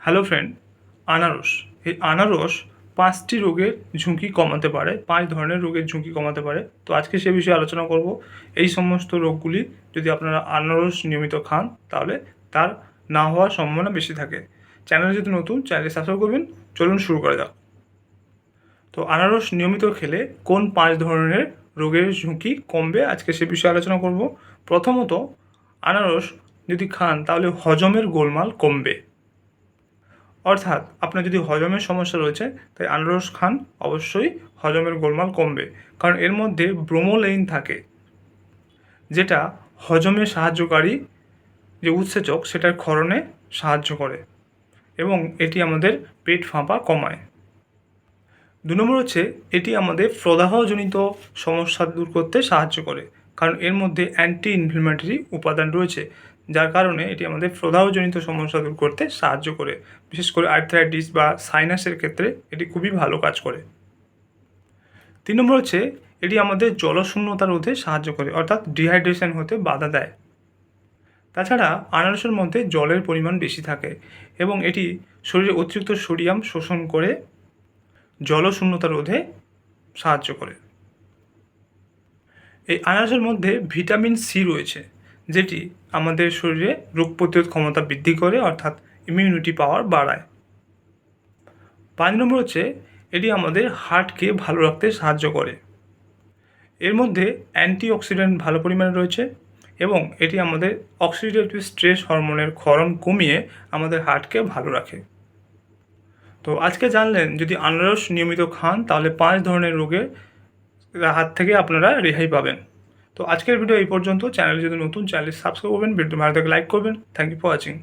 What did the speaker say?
Hello friend আনারস। এই আনারস পাঁচটি রোগের ঝুঁকি কমাতে পারে, পাঁচ ধরনের রোগের ঝুঁকি কমাতে পারে। তো আজকে সে বিষয়ে আলোচনা করব। এই সমস্ত রোগগুলি যদি আপনারা আনারস নিয়মিত খান, তাহলে তার না হওয়ার সম্ভাবনা বেশি থাকে। চ্যানেলে যদি নতুন চ্যানেলে সাবস্ক্রাইব করবেন। চলুন শুরু করা যাক। তো আনারস নিয়মিত খেলে কোন পাঁচ ধরনের রোগের ঝুঁকি কমবে? আজকে সে বিষয়ে আলোচনা করব। প্রথমত, আনারস যদি খান, তাহলে হজমের গোলমাল কমবে। অর্থাৎ আপনার যদি হজমের সমস্যা রয়েছে, তাই আনারস খান, অবশ্যই হজমের গোলমাল কমবে। কারণ এর মধ্যে ব্রোমোলেইন থাকে, যেটা হজমে সাহায্যকারী যে উৎসেচক, সেটার ক্ষরণে সাহায্য করে এবং এটি আমাদের পেট ফাঁপা কমায়। দু নম্বর হচ্ছে, এটি আমাদের প্রদাহজনিত সমস্যা দূর করতে সাহায্য করে। কারণ এর মধ্যে অ্যান্টি ইনফ্লেমেটরি উপাদান রয়েছে, যার কারণে এটি আমাদের প্রদাহজনিত সমস্যা দূর করতে সাহায্য করে। বিশেষ করে আর্থ্রাইটিস বা সাইনাসের ক্ষেত্রে এটি খুবই ভালো কাজ করে। তিন নম্বর হচ্ছে, এটি আমাদের জলশূন্যতা রোধে সাহায্য করে, অর্থাৎ ডিহাইড্রেশন হতে বাধা দেয়। তাছাড়া আনারসের মধ্যে জলের পরিমাণ বেশি থাকে এবং এটি শরীরে অতিরিক্ত সোডিয়াম শোষণ করে জলশূন্যতা রোধে সাহায্য করে। এই আনারসের মধ্যে ভিটামিন সি রয়েছে, যেটি আমাদের শরীরে রোগ প্রতিরোধ ক্ষমতা বৃদ্ধি করে, অর্থাৎ ইমিউনিটি পাওয়ার বাড়ায়। পাঁচ নম্বর হচ্ছে, এটি আমাদের হার্টকে ভালো রাখতে সাহায্য করে। এর মধ্যে অ্যান্টিঅক্সিডেন্ট ভালো পরিমাণে রয়েছে এবং এটি আমাদের অক্সিডেটিভ স্ট্রেস হরমোনের ক্ষরণ কমিয়ে আমাদের হার্টকে ভালো রাখে। তো আজকে জানলেন, যদি আনারস নিয়মিত খান, তাহলে পাঁচ ধরনের রোগের হাত থেকে আপনারা রেহাই পাবেন। তো আজকের ভিডিও এই পর্যন্ত। চ্যানেলে যদি নতুন চ্যানেল সাবস্ক্রাইব করবেন ভিডিও ভালো লাইক করবেন। Thank you for watching